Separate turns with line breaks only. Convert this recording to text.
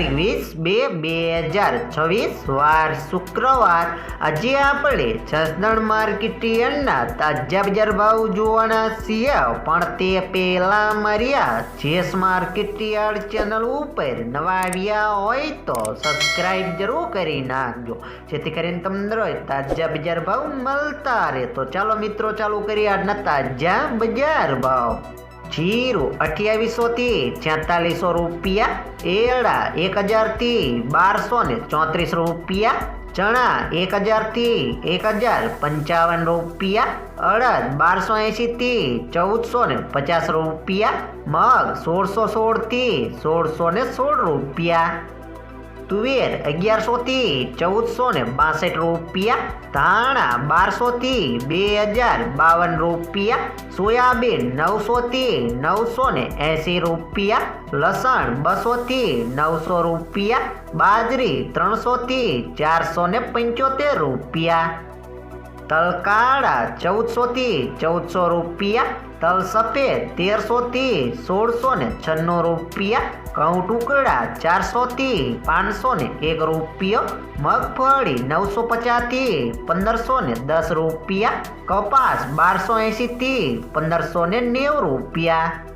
તારીખ વીસ બે બે હજાર છવ્વીસ, વાર શુક્રવાર. આજે આપણે જસદણ માર્કેટ યાર્ડના તાજા બજાર ભાવ જોવાના છીએ. પણ તે પહેલા માર્યા, જેસ માર્કેટ યાર્ડ ચેનલ ઉપર નવા આવ્યા હોય તો સબસ્ક્રાઇબ જરૂર કરી નાખજો. જેથી કરીને તમને રોજ તાજા બજાર ભાવ મળતા રહે. તો ચાલો મિત્રો, ચાલુ કરીએ આજના તાજા બજાર ભાવ. જીરું, અઠ્યાવીસો થી છેતાલીસો રૂપિયા એળા એક હજારથી બારસો ને ચોત્રીસ રૂપિયા, ચણા એક હજારથી એક હજાર પંચાવન રૂપિયા, અડદ, બારસો એંશી થી ચૌદસો ને પચાસ રૂપિયા, મગ, સોળસો સોળથી સોળસો ને સોળ રૂપિયા. તુવેર અગિયારસો થી ચૌદસો ને બાસઠ રૂપિયા, ધાણા બારસો થી બે હજાર બાવન રૂપિયા, સોયાબીન નવસો થી નવસો ને એંસી રૂપિયા, લસણ બસો થી નવસો રૂપિયા, બાજરી ત્રણસો થી ચારસો ને પંચોતેર રૂપિયા. તલ કાળા ચૌદસો રૂપિયા તલ સફેદ તેરસો થી સોળસો ને છન્નું રૂપિયા ઘઉં ટુકડા ચારસો થી પાંચસો ને એક રૂપિયો, મગફળી નવસો પચાસથી પંદરસો ને દસ રૂપિયા, કપાસ બારસો એંશી થી પંદરસો ને નેવું રૂપિયા.